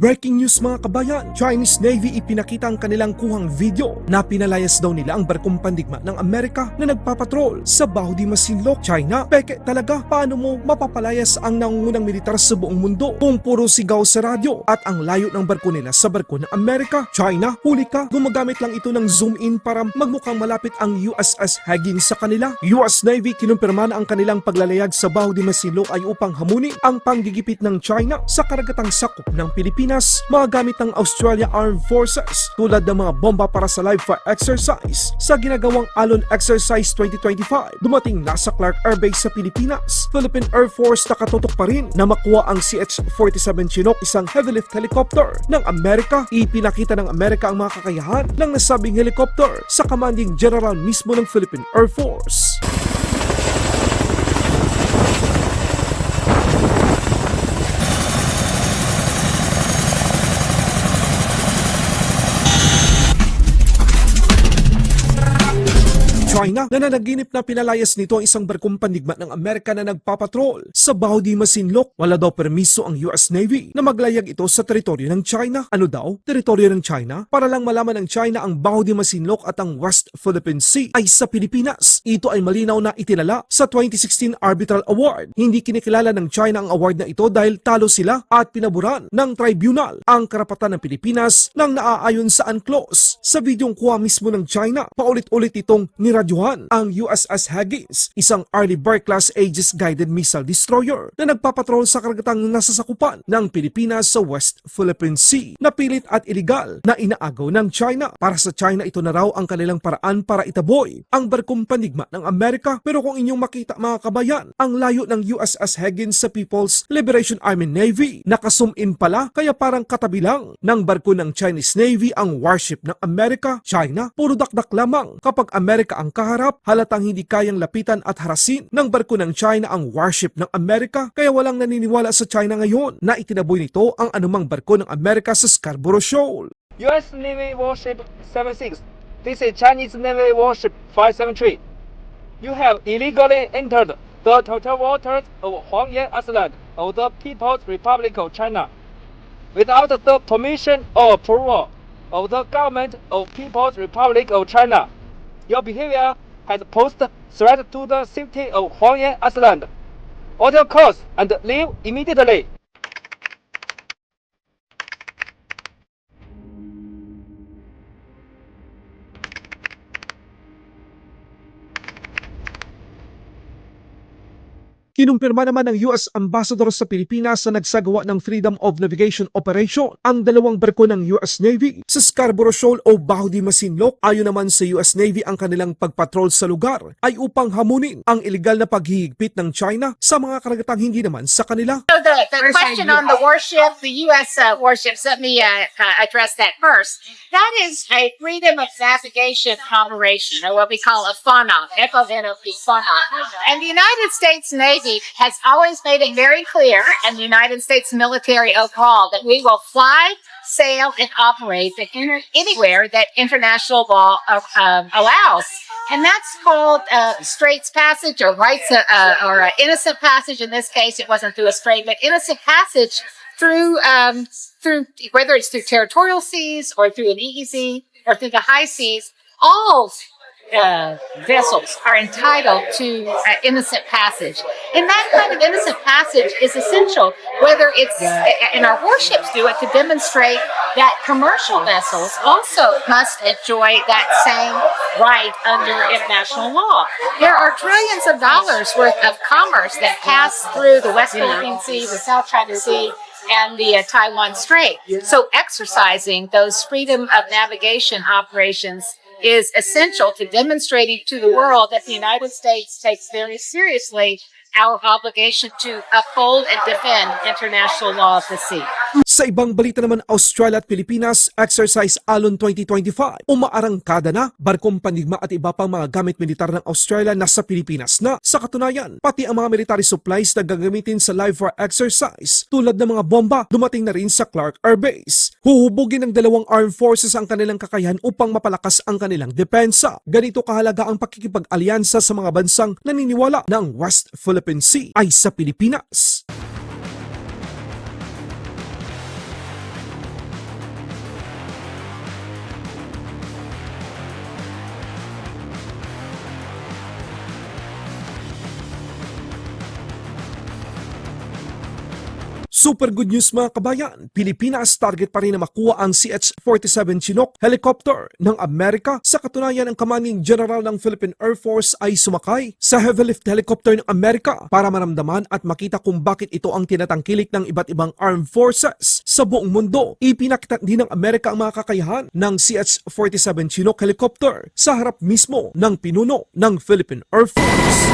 Breaking news mga kabayan, Chinese Navy ipinakita ang kanilang kuhang video na pinalayas daw nila ang barkong pandigma ng Amerika na nagpapatrol sa Bao di Masinloc, China. Peke talaga, paano mo mapapalayas ang nangungunang militar sa buong mundo kung puro sigaw sa radyo at ang layo ng barko nila sa barko ng Amerika? China, huli ka, gumagamit lang ito ng zoom in para magmukhang malapit ang USS Higgins sa kanila. US Navy kinumpirma na ang kanilang paglalayag sa Bao di Masinloc ay upang hamunin ang panggigipit ng China sa karagatang sakop ng Pilipinas magamit ng Australia Armed Forces tulad ng mga bomba para sa live fire exercise sa ginagawang Alon Exercise 2025 dumating na sa Clark Air Base sa Pilipinas. Philippine Air Force nakatutok pa rin na makuha ang CH-47 Chinook isang heavy lift helicopter ng Amerika. Ipinakita ng Amerika ang mga kakayahan ng nasabing helicopter sa commanding general mismo ng Philippine Air Force. China, nananaginip na pinalayas nito ang isang barkong pandigma ng Amerika na nagpapatrol sa Bao di Masinloc. Wala daw permiso ang US Navy na maglayag ito sa teritoryo ng China. Ano daw? Teritoryo ng China? Para lang malaman ng China ang Bao di Masinloc at ang West Philippine Sea ay sa Pilipinas. Ito ay malinaw na itinala sa 2016 Arbitral Award. Hindi kinikilala ng China ang award na ito dahil talo sila at pinaburan ng tribunal ang karapatan ng Pilipinas nang naaayon sa UNCLOS. Sa videong kuha mismo ng China, paulit-ulit itong niradyohan ang USS Higgins, isang Arleigh Burke-class Aegis guided missile destroyer na nagpapatrol sa karagatang nasasakupan ng Pilipinas sa West Philippine Sea. Napilit at iligal na inaagaw ng China. Para sa China, ito na raw ang kanilang paraan para itaboy ang barkong panigma ng Amerika. Pero kung inyong makita mga kabayan, ang layo ng USS Higgins sa People's Liberation Army Navy, nakasum in pala kaya parang katabi lang ng barko ng Chinese Navy ang warship ng Amerika. China, puro dakdak lamang. Kapag Amerika ang kaharap, halatang hindi kayang lapitan at harasin ng barko ng China ang warship ng Amerika. Kaya walang naniniwala sa China ngayon na itinaboy nito ang anumang barko ng Amerika sa Scarborough Shoal. U.S. Navy warship 76. This is Chinese Navy warship 573. You have illegally entered the territorial waters of Huangyan Island of the People's Republic of China without the permission or approval of the government of People's Republic of China. Your behavior has posed threat to the safety of Huangyan Island. Your course and leave immediately. Kinumpirma naman ng US Ambassador sa Pilipinas na nagsagawa ng Freedom of Navigation Operation ang dalawang barko ng US Navy sa Scarborough Shoal o Bao di Masinloc. Ayon naman sa US Navy ang kanilang pagpatrol sa lugar ay upang hamunin ang iligal na paghihigpit ng China sa mga karagatang hindi naman sa kanila. So the, the question on the warship, the U.S. Uh, warships, let me uh, uh, address that first. That is a freedom of navigation operation, or what we call a FONOP, F-O-N-O-P, FONOP. And the United States Navy has always made it very clear, and the United States military overall, that we will fly, sail, and operate inter- anywhere that international law uh, um, allows. And that's called uh, Straits Passage or rights uh, uh, or innocent passage. In this case, it wasn't through a strait, but innocent passage through um, through whether it's through territorial seas or through an EEZ or through the high seas. All uh, vessels are entitled to uh, innocent passage, and that kind of innocent passage is essential. Whether it's and our warships do it to demonstrate that commercial vessels also must enjoy that same right under international law. There are trillions of dollars worth of commerce that pass through the West Philippine Sea, the South China Sea, and the uh, Taiwan Strait. So exercising those freedom of navigation operations is essential to demonstrating to the world that the United States takes very seriously our obligation to uphold and defend international law of the sea. Sa ibang balita naman, Australia at Pilipinas, Exercise Alon 2025, umaarangkada na, barkong pandigma at iba pang mga gamit militar ng Australia nasa Pilipinas na. Sa katunayan, pati ang mga military supplies na gagamitin sa live fire exercise tulad ng mga bomba dumating na rin sa Clark Air Base. Huhubugin ng dalawang armed forces ang kanilang kakayahan upang mapalakas ang kanilang depensa. Ganito kahalaga ang pakikipag-alyansa sa mga bansang naniniwala na ang West Philippine Sea ay sa Pilipinas. Super good news mga kabayan, Pilipinas target pa rin na makuha ang CH-47 Chinook helicopter ng Amerika. Sa katunayan, ang commanding general ng Philippine Air Force ay sumakay sa heavy lift helicopter ng Amerika para maramdaman at makita kung bakit ito ang tinatangkilik ng iba't ibang armed forces sa buong mundo. Ipinakita din ng Amerika ang mga kakayahan ng CH-47 Chinook helicopter sa harap mismo ng pinuno ng Philippine Air Force.